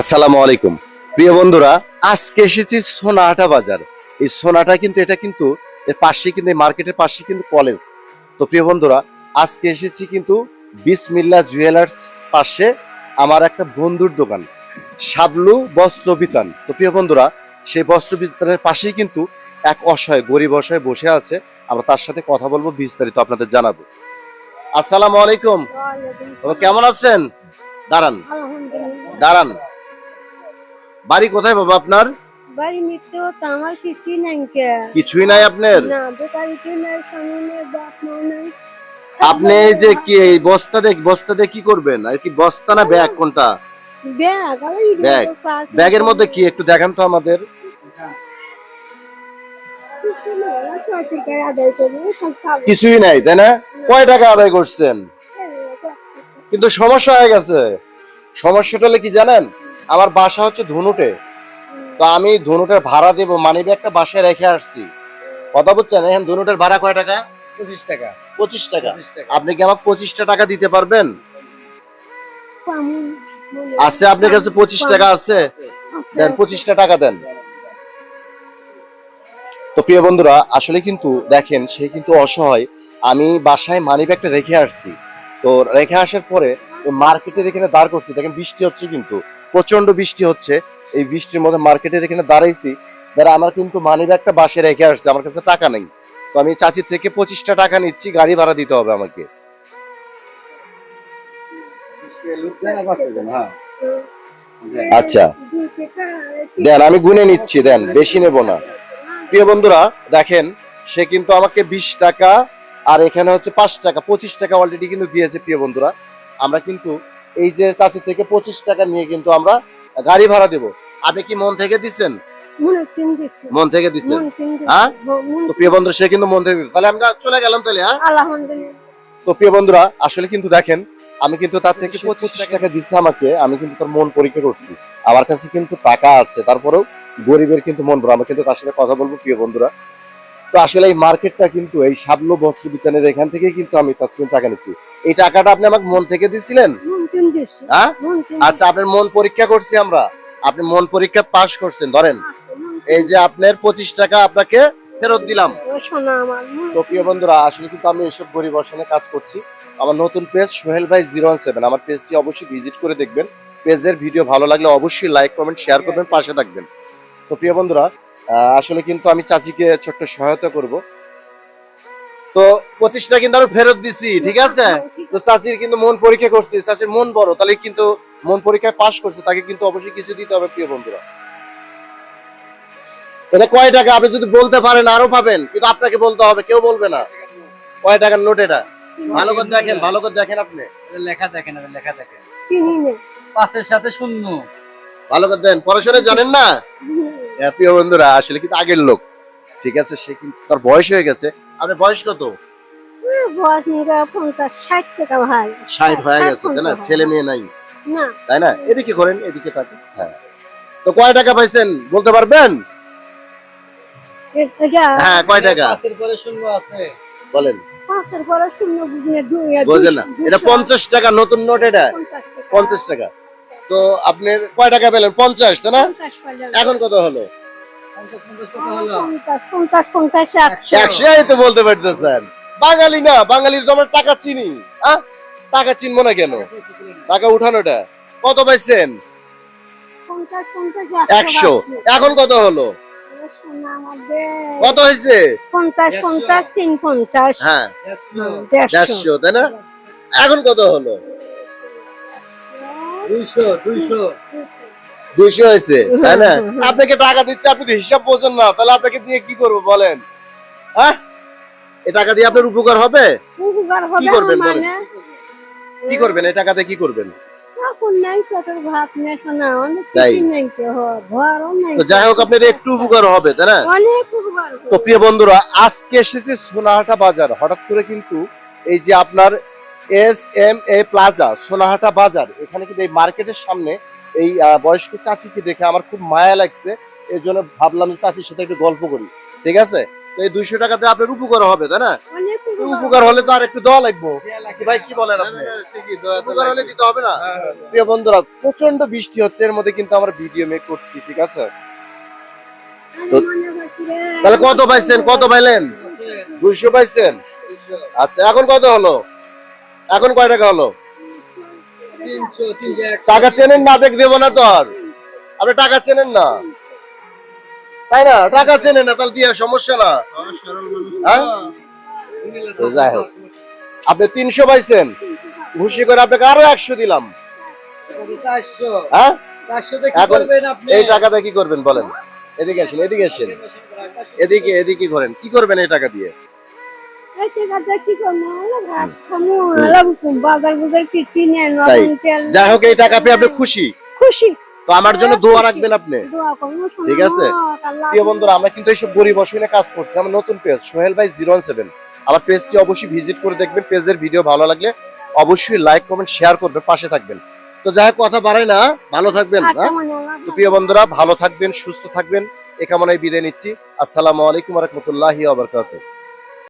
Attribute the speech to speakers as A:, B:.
A: আসসালামু আলাইকুম। প্রিয় বন্ধুরা আজকে এসেছি সোনাহাটা বাজার। এই সোনাটা কিন্তু এটা কিন্তু এর পাশে কিন্তু এই মার্কেটের পাশে কিন্তু কলেজ। তো প্রিয় বন্ধুরা আজকে এসেছি কিন্তু বিসমিল্লা জুয়েলার্স পাশে আমার একটা বন্ধুর দোকান শাবলু বস্ত্র বিতান। তো প্রিয় বন্ধুরা সেই বস্ত্র বিতানের পাশেই কিন্তু এক অসহায় গরিব অসহায় বসে আছে। আমরা তার সাথে কথা বলব বিস্তারিত আপনাদের জানাব। আসসালামু আলাইকুম। কেমন আছেন? দাঁড়ান। দাঁড়ান। বাড়ি কোথায় বাবা আপনার?
B: বাড়ি মিত্র তো আমার কিছুই নাই কে।
A: কিছুই নাই আপনার?
B: না বেকারিতে নাই স্বামী নেই বাপ মা নাই।
A: আপনি যে কি এই বস্তা দেখ কি করবেন? আর কি বস্তা না ব্যাগ কোনটা?
B: Bag
A: bag. ব্যাগের মধ্যে কি? একটু দেখান তো আমাদের। কিছুই নাই তাই না? কয় টাকা আদায় করছেন? কিন্তু সমস্যা হয়ে গেছে। সমস্যাটা হলে কি জানেন? আমার বাসা হচ্ছে ধনুটে। তো আমি ধনুটের ভাড়া দেবো মানি ব্যাগটা বাসায় রেখে আসছি। কথা বুঝছেন এখন ধনুটের ভাড়া কয় টাকা?
C: পঁচিশ টাকা।
A: পঁচিশ টাকা। আপনি কি আমাকে পঁচিশটা টাকা দিতে পারবেন? আছে আপনার কাছে পঁচিশ টাকা আছে। দেন পঁচিশটা টাকা দেন। তো প্রিয় বন্ধুরা আসলে কিন্তু দেখেন সে কিন্তু অসহায়। আমি বাসায় মানি ব্যাগটা রেখে আসছি। তো রেখে আসার পরে মার্কেটের এখানে দাঁড় করছি। দেখেন বৃষ্টি হচ্ছে কিন্তু। প্রচণ্ড বৃষ্টি হচ্ছে। এই বৃষ্টির মধ্যে মার্কেটে এখানে দাঁড়াইছি। দাঁড়া, আমার কিন্তু মানি ব্যাগটা বাসে রেখে আসছে। আমার কাছে টাকা নেই। তো আমি চাচির থেকে পঁচিশটা টাকা নিচ্ছি, গাড়ি ভাড়া দিতে হবে আমাকে। আচ্ছা। দেন, আমি গুনে নিচ্ছি, দেন, বেশি নেব না। প্রিয় বন্ধুরা, দেখেন, সে কিন্তু আমাকে বিশ টাকা আর এখানে হচ্ছে পাঁচ টাকা, পঁচিশ টাকা অলরেডি কিন্তু দিয়েছে প্রিয় বন্ধুরা। আমরা কিন্তু এই যে চাচি থেকে পঁচিশ টাকা নিয়ে কিন্তু আমরা গাড়ি ভাড়া দেব। আপনি কি মন থেকে দিচ্ছেন?
B: মনে।
A: মন থেকে দিচ্ছেন?
B: দিছে।
A: হ্যাঁ? তো প্রিয় বন্ধুরা সে কিন্তু মন থেকে তাহলে আমরা চলে গেলাম তাহলে হ্যাঁ? তো প্রিয় বন্ধুরা আসলে কিন্তু দেখেন আমি কিন্তু তার থেকে পঁচিশ টাকা দিচ্ছে আমাকে আমি কিন্তু তার মন পরীক্ষা করছি। আমার কাছে কিন্তু টাকা আছে তারপরেও গরিবের কিন্তু মন ভরা। আমরা কিন্তু তার সাথে কথা বলব প্রিয় বন্ধুরা। তো আসলে এই মার্কেটটা কিন্তু এই সাবলো বস্ত্র বিজ্ঞানের এখান থেকে কিন্তু আমি তার টাকা নিচ্ছি। এই টাকাটা আপনি আমাকে মন থেকে দিছিলেন। হ্যাঁ? আচ্ছা আপনার মন পরীক্ষা করছি আমরা। আপনি মন পরীক্ষা পাস করছেন ধরেন। এই যে আপনার পঁচিশ টাকা আপনাকে ফেরত দিলাম।
B: সোনা
A: তো প্রিয় বন্ধুরা আসলে কিন্তু আমি এসব গরিব অসনে কাজ করছি। আমার নতুন পেজ সোহেল ভাই জিরো সেভেন আমার পেজটি অবশ্যই ভিজিট করে দেখবেন। পেজের ভিডিও ভালো লাগলে অবশ্যই লাইক কমেন্ট শেয়ার করবেন পাশে থাকবেন। তো প্রিয় বন্ধুরা আসলে কিন্তু আমি চাচিকে ছোট্ট সহায়তা করব। তো পঁচিশটা কিন্তু আরও ফেরত দিছি ঠিক আছে? তো চাচির কিন্তু মন পরীক্ষা করছি চাচির মন বড় তাহলে কিন্তু মন পরীক্ষায় পাশ করছে তাকে কিন্তু অবশ্যই কিছু দিতে হবে প্রিয় বন্ধুরা। এটা কয় টাকা? আপনি যদি বলতে পারেন আরও পাবেন কিন্তু আপনাকে বলতে হবে কেউ বলবে না। কয় টাকার নোট এটা? ভালো করে দেখেন ভালো করে দেখেন আপনি।
C: লেখা দেখেন লেখা দেখেন। পাঁচের সাথে শূন্য।
A: ভালো করে দেন পড়াশোনা জানেন না? হ্যাঁ, প্রিয় বন্ধুরা আসলে কিন্তু আগের লোক ঠিক আছে? সে কিন্তু তার বয়স হয়ে গেছে। আপনার বয়স কত?
B: বয়স নিরা পঞ্চাশ ষাট টাকা ভাই
A: ষাট হয়ে গেছে তাই না? ছেলে মেয়ে নাই।
B: না।
A: তাই না? এদিকে করেন এদিকে থাকেন। হ্যাঁ। তো কয় টাকা পাইছেন? বলতে পারবেন?
B: এটা
A: হ্যাঁ কয় টাকা?
C: পাঁচের পরে শূন্য আছে।
A: বলেন।
B: পাঁচের পরে শূন্য বুঝিয়ে দুই
A: বোঝেন না। এটা পঞ্চাশ টাকা নতুন নোট এটা? পঞ্চাশ টাকা। তো আপনার কয় টাকা পেলেন? পঞ্চাশ তাই না? এখন কত হলো?
B: একশো।
A: তো বলতে পারতেছেন। বাঙালি না বাঙালির তো আমরা টাকা চিনি। হ্যাঁ টাকা চিনবো না কেন? টাকা উঠানোটা। কত পাইছেন? একশো। এখন কত হলো? কত হয়েছে?
B: পঞ্চাশ পঞ্চাশ তিন পঞ্চাশ
A: হ্যাঁ।
B: দেড়শো
A: তাই না? এখন কত হলো?
C: দুইশো
A: হয়েছে তাই না?
B: হুম, হুম।
A: আপনাকে টাকা দিচ্ছে আপনি তো হিসাব বোঝেন না। তাহলে আপনাকে দিয়ে কি করব বলেন? হ্যাঁ? এই টাকা দিয়ে আপনার উপকার হবে?
B: উপকার হবে
A: কি করবেন?
B: মানে?
A: কি করবেন? এই টাকাতে কি করবেন? যাই হোক আপনার একটু উপকার হবে তাই না। তো প্রিয় বন্ধুরা আজকে এসেছে সোনাহাটা বাজার। হঠাৎ করে কিন্তু এই যে আপনার S M A plaza Sonahata বাজার এখানে কিন্তু এই মার্কেটের সামনে এই বয়স্ক চাচিকে দেখে আমার খুব মায়া লাগছে। এই জন্য ভাবলাম যে চাচির সাথে একটু গল্প করি। ঠিক আছে? তো এই দুইশো টাকাতে আপনার উপকার হবে তাই না? উপকার হলে তো আর একটু দেওয়া লাগবো। ভাই কি বলেন আপনি? উপকার হলে দিতে হবে না? প্রিয় বন্ধুরা প্রচণ্ড বৃষ্টি হচ্ছে এর মধ্যে কিন্তু আমরা ভিডিও মেক করছি ঠিক আছে? তাহলে কত পাইছেন? কত পাইলেন? দুইশো পাইছেন? আচ্ছা এখন কত হলো? এখন কয় টাকা হলো? টাকা চেনেন না আবেগ দেবো না তো আর। আপনি টাকা চেনেন না? তাই না? টাকা চেনে না তাহলে দিয়ে সমস্যা না। হ্যাঁ? যাই হোক। আপনি তিনশো পাইছেন। খুশি করে আপনাকে আরও একশো দিলাম। হ্যাঁ? এখন এই টাকাটা কি করবেন বলেন? এদিকে আসেন এদিকে আসেন। এদিকে এদিকে করেন কি করবেন এই টাকা দিয়ে? যাই হোক এই টাকা পেয়ে আপনি খুশি?
B: খুশি।
A: তো আমার জন্য দোয়া রাখবেন আপনি। ঠিক আছে? প্রিয় বন্ধুরা আমরা কিন্তু এইসব গরিব অসুবিধা কাজ করছি। আমার নতুন পেজ সোহেল ভাই জিরো সেভেন। আমার পেজটি অবশ্যই ভিজিট করে দেখবেন পেজের ভিডিও ভালো লাগলে অবশ্যই লাইক কমেন্ট শেয়ার করবেন পাশে থাকবেন। তো যাই কথা বাড়াই না ভালো থাকবেন
B: আচ্ছা,
A: হ্যাঁ?
B: মানে
A: তো প্রিয় বন্ধুরা ভালো থাকবেন সুস্থ থাকবেন। এ কামনায় বিদায় নিচ্ছি। আসসালামু আলাইকুম রহমতুল্লাহি আবরকাত